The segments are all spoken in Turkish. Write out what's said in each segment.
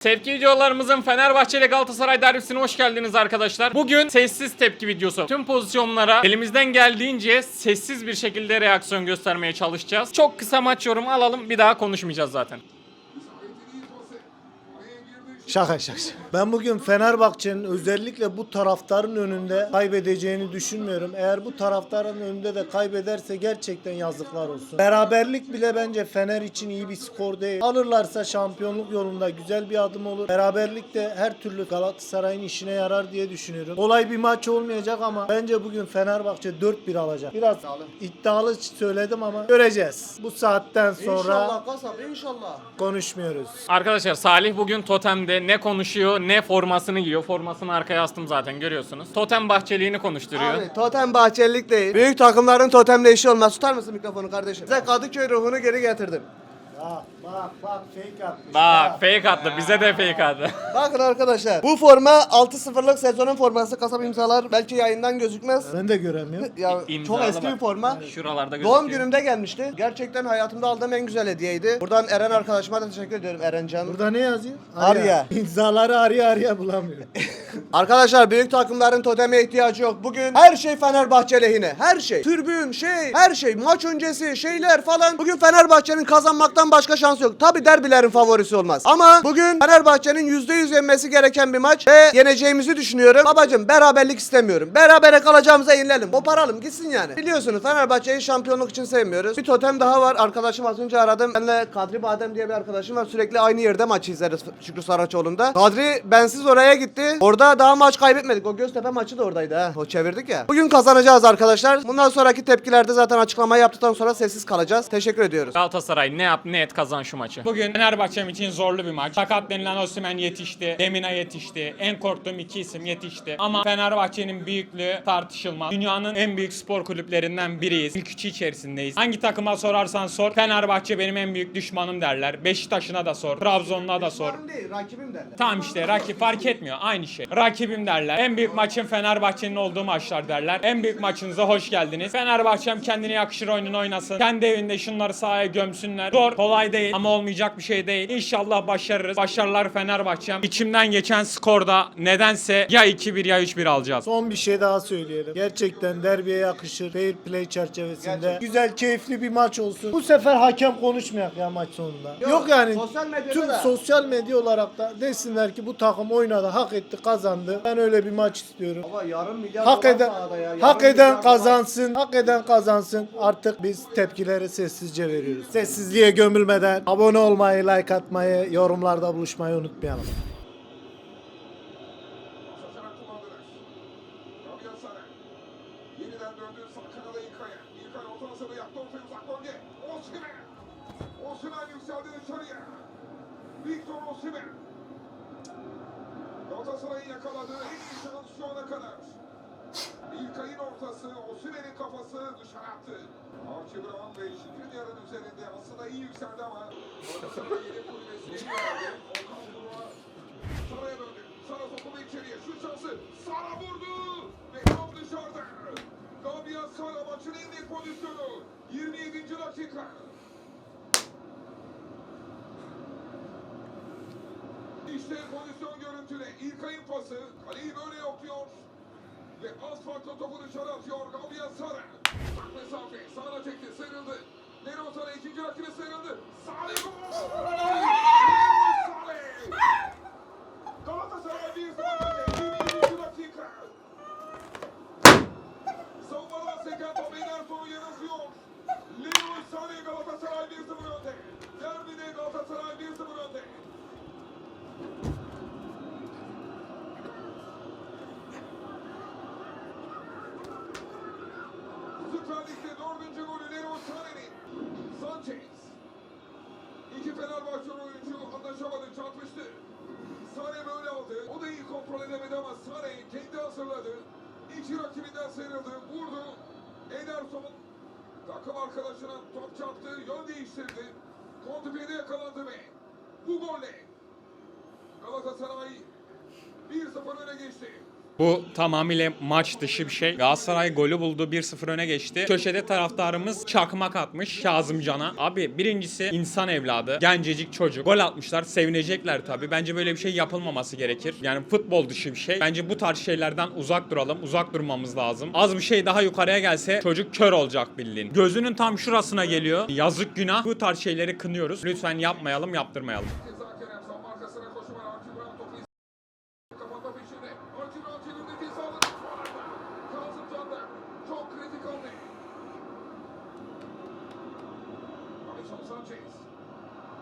Tepki videolarımızın Fenerbahçe ile Galatasaray derbisine hoş geldiniz arkadaşlar. Bugün sessiz tepki videosu. Tüm pozisyonlara elimizden geldiğince sessiz bir şekilde reaksiyon göstermeye çalışacağız. Çok kısa maç yorumu alalım bir daha konuşmayacağız zaten. Şaka şaka. Ben bugün Fenerbahçe'nin özellikle bu taraftarın önünde kaybedeceğini düşünmüyorum. Eğer bu taraftarın önünde de kaybederse gerçekten yazıklar olsun. Beraberlik bile bence Fener için iyi bir skor değil. Alırlarsa şampiyonluk yolunda güzel bir adım olur. Beraberlik de her türlü Galatasaray'ın işine yarar diye düşünüyorum. Kolay bir maç olmayacak ama bence bugün Fenerbahçe 4-1 alacak. Biraz iddialı söyledim ama göreceğiz. Bu saatten sonra İnşallah kasap inşallah. konuşmuyoruz. Arkadaşlar Salih bugün Totem'de ne konuşuyor ne formasını giyiyor. Formasını arkaya astım zaten görüyorsunuz. Totem bahçeliğini konuşturuyor. Abi totem bahçelilik değil. Büyük takımların totemle işi olmaz. Tutar mısın mikrofonu kardeşim? Size Kadıköy ruhunu geri getirdim. Bak bak bak fake atmış. Bak fake attı bize de fake attı. Bakın arkadaşlar bu forma 6-0'lık sezonun forması kasap imzalar. Belki yayından gözükmez. Ben de göremiyorum. Ya çok İmzalı eski bak. bir forma. Şuralarda gözüküyor. Doğum günümde gelmişti. Gerçekten hayatımda aldığım en güzel hediyeydi. Buradan Eren arkadaşıma da teşekkür ediyorum Eren Can. Burada ne yazıyor? Arya. İmzaları araya araya bulamıyorum. Arkadaşlar büyük takımların toteme ihtiyacı yok. Bugün her şey Fenerbahçe lehine. Her şey. Tribün, şey, her şey. Maç öncesi şeyler falan. Bugün Fenerbahçe'nin kazanmaktan başka şansı yok. Tabi derbilerin favorisi olmaz. Ama bugün Fenerbahçe'nin %100 yenmesi gereken bir maç ve yeneceğimizi düşünüyorum. Babacım beraberlik istemiyorum. Berabere kalacağımıza yenilelim. Koparalım gitsin yani. Biliyorsunuz Fenerbahçe'yi şampiyonluk için sevmiyoruz. Bir totem daha var. Arkadaşım az önce aradım. Benle Kadri Badem diye bir arkadaşım var. Sürekli aynı yerde maç izleriz Şükrü Saraçoğlu'nda. Kadri bensiz oraya gitti. Orada daha maç kaybetmedik. O Göztepe maçı da oradaydı ha. O çevirdik ya. Bugün kazanacağız arkadaşlar. Bundan sonraki tepkilerde zaten açıklamayı yaptıktan sonra sessiz kalacağız. Teşekkür ediyoruz. Galatasaray ne yap ne et kazan şu maçı. Bugün Fenerbahçe'm için zorlu bir maç. Sakat denilen Osimhen yetişti. Demina yetişti. En korktuğum iki isim yetişti. Ama Fenerbahçe'nin büyüklüğü tartışılmaz. Dünyanın en büyük spor kulüplerinden biriyiz. İlk üçü içerisindeyiz. Hangi takıma sorarsan sor. Fenerbahçe benim en büyük düşmanım derler. Beşiktaş'ına da sor. Trabzon'una da sor. değil, rakibim derler. Tamam işte rakip fark etmiyor. Aynı şey. Rakibim derler. En büyük maçın Fenerbahçe'nin olduğu maçlar derler. En büyük maçınıza hoş geldiniz. Fenerbahçe'm kendine yakışır oyununu oynasın. Kendi evinde şunları sahaya gömsünler. Zor, kolay değil ama olmayacak bir şey değil. İnşallah başarırız. Başarılar Fenerbahçe'm. İçimden geçen skorda nedense ya 2-1 ya 3-1 alacağız. Son bir şey daha söyleyelim. Gerçekten derbiye yakışır. Fair play çerçevesinde. Güzel, keyifli bir maç olsun. Bu sefer hakem konuşmayak ya maç sonunda. Yok, yani sosyal medyada tüm da. sosyal medya olarak da desinler ki bu takım oynadı, hak etti, kazandı. Ben öyle bir maç istiyorum. Baba yarım milyar Hak eden ya, yarım hak eden kazansın. Hak eden kazansın. Artık biz tepkileri sessizce veriyoruz. Sessizliğe gömülmeden abone olmayı, like atmayı, yorumlarda buluşmayı unutmayalım. Victor Osimhen. En iyi şans şu ana kadar. İlkay'ın ortası, Osimhen'in kafası dışarı attı. Archie Brown ve Şükrü yarın üzerinde aslında iyi yükseldi ama Galatasaray yedek kulübesini verdi. Okan Buruk'a Sara'ya döndü. Sara sokuldu içeriye. Şu şansı. Sara vurdu. Ve top dışarıda. Gabriel Sara maçın en net pozisyonu. 27. dakika. İşte pozisyon görüntüde. İlkay'ın pası. Kaleyi böyle yokluyor. Ve az farklı topu dışarı atıyor Gabriel Sara. Uzak mesafe. Sağına çekti. Sıyrıldı. Leroy Sara ikinci rakibe sıyrıldı. Salih gol! Fenerbahçe oyuncu anlaşamadı, çarpıştı. Sane böyle aldı. O da iyi kontrol edemedi ama Sane kendi hazırladı. İki rakibinden sıyrıldı, vurdu. Ederson takım arkadaşına top çarptı, yön değiştirdi. Kontrpiyede yakalandı ve bu golle Galatasaray 1-0 öne geçti. Bu tamamıyla maç dışı bir şey. Galatasaray golü buldu 1-0 öne geçti. Köşede taraftarımız çakmak atmış Kazımcan'a. Abi birincisi insan evladı. Gencecik çocuk. Gol atmışlar. Sevinecekler tabii. Bence böyle bir şey yapılmaması gerekir. Yani futbol dışı bir şey. Bence bu tarz şeylerden uzak duralım. Uzak durmamız lazım. Az bir şey daha yukarıya gelse çocuk kör olacak bildiğin. Gözünün tam şurasına geliyor. Yazık günah. Bu tarz şeyleri kınıyoruz. Lütfen yapmayalım, yaptırmayalım. Sanchez.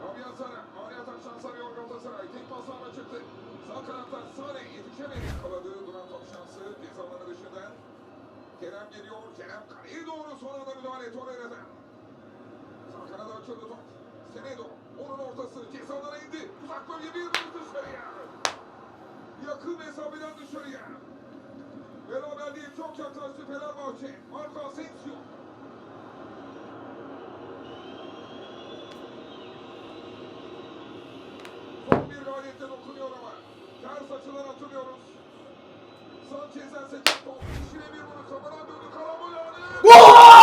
Fabian Sara. Mani atak şans arıyor Galatasaray. Tek pas sağına çıktı. Sağ kanattan Sane yetişemedi. Yakaladı. Duran top şansı. Ceza alanı dışından. Kerem geliyor. Kerem kaleye doğru son anda müdahale. Torreira'dan. Sağ kanada açıldı top. Semedo. Onun ortası. Cezalara indi. Uzak bölge bir dışarıya. Yakın mesafeden dışarıya. Beraberliğe çok yaklaştı Fenerbahçe. Marco Asensio. Son bir galibiyete dokunuyor ama. Ters açıdan atılıyoruz. Sanchez'den seken top. İşine bir vuruş. Samaran döndü. Karambol anı.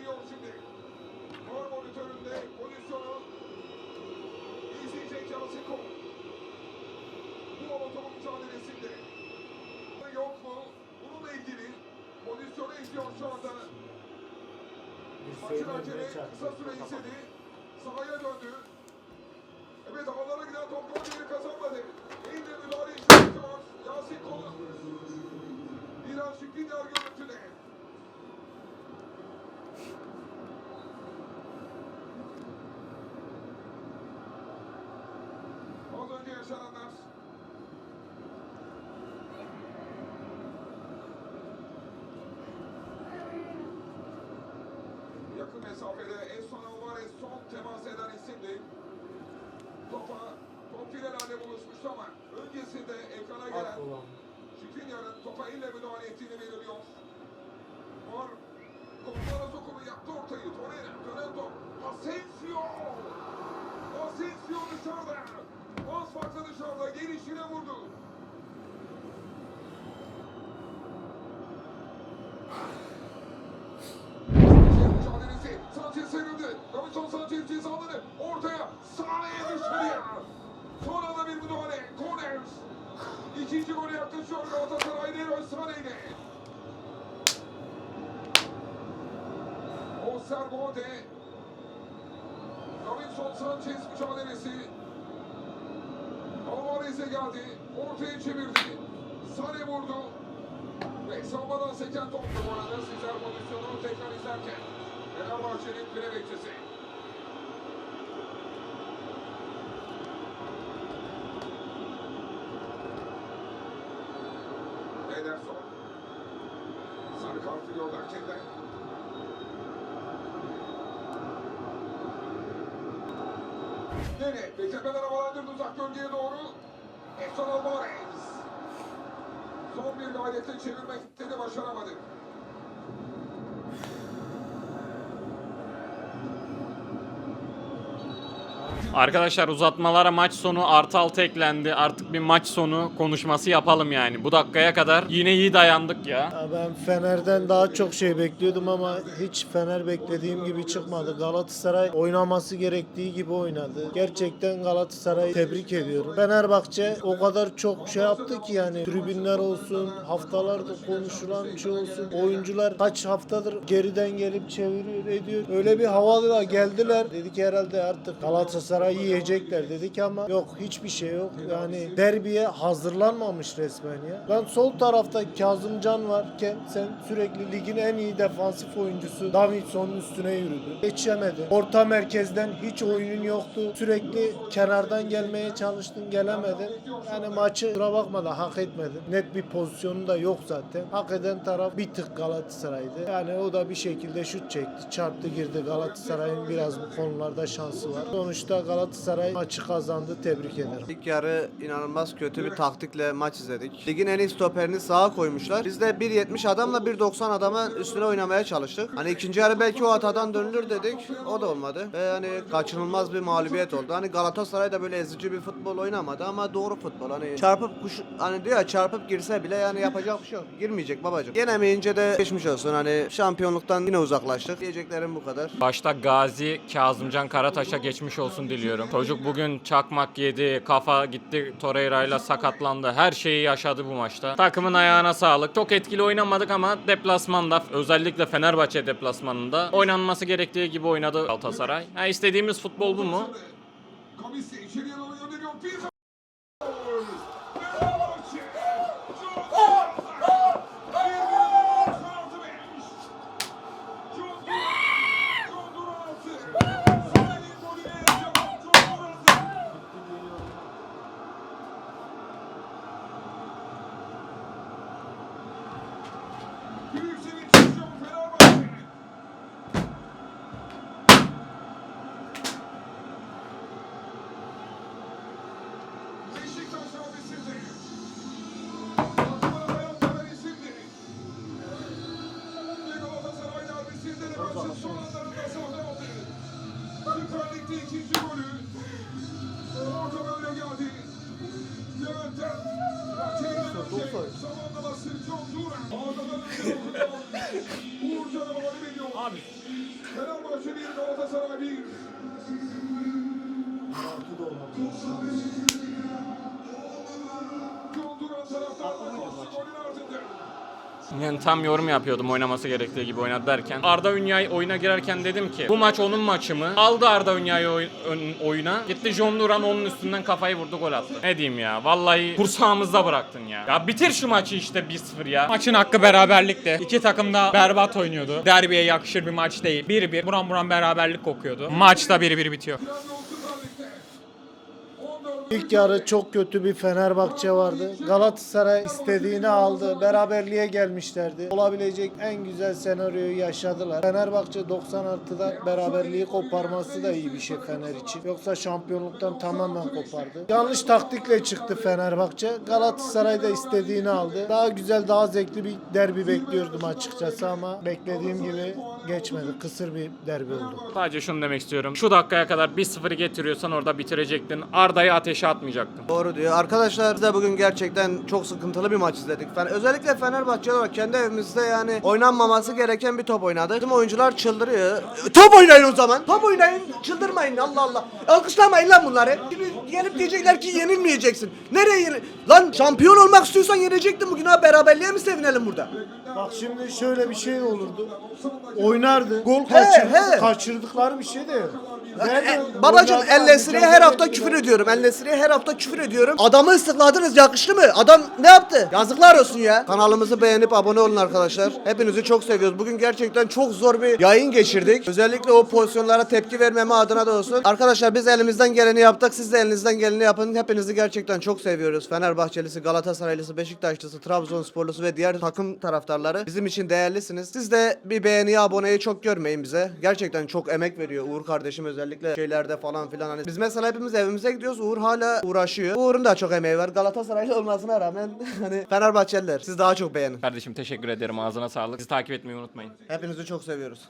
Geliyor şimdi. Var monitöründe pozisyonu izleyecek Yasin Kol. Bu avatarın mücadelesinde. Yok mu? Bununla ilgili pozisyonu izliyor şu anda. Maçın hakemi kısa süre izledi. Sahaya döndü. Evet havalara giden top gol yeri kazanmadı. Eğimle müdahale işareti var. Yasin Kolu. Biraz Şükrüner görüntüde. Az önce yaşananlar. Yakın mesafede Edson Alvarez son temas eden isimdi. Topa, top finalde buluşmuştu ama öncesinde ekrana gelen Şikrinyar'ın topa elle müdahale ettiğini belirliyor. Var. Kollara sokulu yaptı ortayı. Torreira dönen top. Asensio. Asensio dışarıda. Az farklı dışarıda. Gelişine vurdu. İkinci gole yaklaşıyor Galatasaray Leroy Sané ile. Osterwolde. Davinson Sanchez mücadelesi. Alvarez'e geldi. Ortaya çevirdi. Sané vurdu. Ve savunmadan seken toptu bu arada. Sizler pozisyonu tekrar izlerken. Fenerbahçe'nin file bekçisi. Ederson. Sarı kartı gördü hakemden. Yine beklemeler havalandırdı uzak bölgeye doğru. Edson Alvarez. Son bir gayretle çevirmekte de başaramadı. Arkadaşlar uzatmalara maç sonu artı 6 eklendi. Artık bir maç sonu konuşması yapalım yani. Bu dakikaya kadar yine iyi dayandık ya. Ya ben Fener'den daha çok şey bekliyordum ama hiç Fener beklediğim gibi çıkmadı. Galatasaray oynaması gerektiği gibi oynadı. Gerçekten Galatasaray'ı tebrik ediyorum. Fenerbahçe o kadar çok şey yaptı ki yani tribünler olsun, haftalardır konuşulan bir şey olsun. Oyuncular kaç haftadır geriden gelip çeviriyor, ediyor. Öyle bir havalı geldiler. Dedik herhalde artık Galatasaray Galatasaray yiyecekler dedik ama yok hiçbir şey yok. Yani derbiye hazırlanmamış resmen ya. Lan sol tarafta Kazımcan varken sen sürekli ligin en iyi defansif oyuncusu Davidson'un üstüne yürüdün. Geçemedin. Orta merkezden hiç oyunun yoktu. Sürekli kenardan gelmeye çalıştın gelemedin. Yani maçı kusura bakma da hak etmedin. Net bir pozisyonu da yok zaten. Hak eden taraf bir tık Galatasaray'dı. Yani o da bir şekilde şut çekti. Çarptı girdi. Galatasaray'ın biraz bu konularda şansı var. Sonuçta Galatasaray maçı kazandı. Tebrik ederim. İlk yarı inanılmaz kötü bir taktikle maç izledik. Ligin en iyi stoperini sağa koymuşlar. Biz de 1.70 adamla 1.90 adamın üstüne oynamaya çalıştık. Hani ikinci yarı belki o hatadan dönülür dedik. O da olmadı. Ve hani kaçınılmaz bir mağlubiyet oldu. Hani Galatasaray da böyle ezici bir futbol oynamadı ama doğru futbol. Hani çarpıp kuş hani diyor ya çarpıp girse bile yani yapacak bir şey yok. Girmeyecek babacığım. Yenemeyince de geçmiş olsun. Hani şampiyonluktan yine uzaklaştık. Diyeceklerim bu kadar. Başta Gazi Kazımcan Karataş'a geçmiş olsun diliyorum. Çocuk bugün çakmak yedi, kafa gitti Torreira ile sakatlandı. Her şeyi yaşadı bu maçta. Takımın ayağına sağlık. Çok etkili oynamadık ama deplasmanda özellikle Fenerbahçe deplasmanında oynanması gerektiği gibi oynadı Galatasaray. Ha, istediğimiz futbol bu mu? Yani tam yorum yapıyordum oynaması gerektiği gibi oynadı derken. Arda Ünyay oyuna girerken dedim ki bu maç onun maçı mı? Aldı Arda Ünyay'ı oy- oyuna. Gitti John Duran onun üstünden kafayı vurdu gol attı. Ne diyeyim ya vallahi kursağımızda bıraktın ya. Ya bitir şu maçı işte 1-0 ya. Maçın hakkı beraberlikti. İki takım da berbat oynuyordu. Derbiye yakışır bir maç değil. 1-1. Buran buran beraberlik kokuyordu. Maç da 1-1 bitiyor. İlk yarı çok kötü bir Fenerbahçe vardı. Galatasaray istediğini aldı. Beraberliğe gelmişlerdi. Olabilecek en güzel senaryoyu yaşadılar. Fenerbahçe 90 artıda beraberliği koparması da iyi bir şey Fener için. Yoksa şampiyonluktan tamamen kopardı. Yanlış taktikle çıktı Fenerbahçe. Galatasaray da istediğini aldı. Daha güzel, daha zevkli bir derbi bekliyordum açıkçası ama beklediğim gibi geçmedi. Kısır bir derbi oldu. Sadece şunu demek istiyorum. Şu dakikaya kadar 1-0'ı getiriyorsan orada bitirecektin. Arda'yı ateşe atmayacaktın. Doğru diyor. Arkadaşlar biz de bugün gerçekten çok sıkıntılı bir maç izledik. Fen- özellikle Fenerbahçe olarak kendi evimizde yani oynanmaması gereken bir top oynadık. Bizim oyuncular çıldırıyor. Top oynayın o zaman. Top oynayın. Çıldırmayın Allah Allah. Alkışlamayın lan bunları. Şimdi gelip diyecekler ki yenilmeyeceksin. Nereye yenil? Lan şampiyon olmak istiyorsan yenecektin bugün ha. Beraberliğe mi sevinelim burada? Bak şimdi şöyle bir şey olurdu. Oynardı. Gol kaçır, he. kaçırdıkları bir şey de yok. E, babacım El Nesri'ye her hafta küfür ediyorum. El Nesri'ye her hafta küfür ediyorum. Adamı ıslıkladınız yakıştı mı? Adam ne yaptı? Yazıklar olsun ya. Kanalımızı beğenip abone olun arkadaşlar. Hepinizi çok seviyoruz. Bugün gerçekten çok zor bir yayın geçirdik. Özellikle o pozisyonlara tepki vermeme adına da olsun. Arkadaşlar biz elimizden geleni yaptık. Siz de elinizden geleni yapın. Hepinizi gerçekten çok seviyoruz. Fenerbahçelisi, Galatasaraylısı, Beşiktaşlısı, Trabzonsporlusu ve diğer takım taraftarları bizim için değerlisiniz. Siz de bir beğeniyi, aboneyi çok görmeyin bize. Gerçekten çok emek veriyor Uğur kardeşim özellikle şeylerde falan filan. Hani biz mesela hepimiz evimize gidiyoruz. Uğur hala uğraşıyor. Uğur'un da çok emeği var. Galatasaraylı olmasına rağmen hani Fenerbahçeliler siz daha çok beğenin. Kardeşim teşekkür ederim ağzına sağlık. Sizi takip etmeyi unutmayın. Hepinizi çok seviyoruz.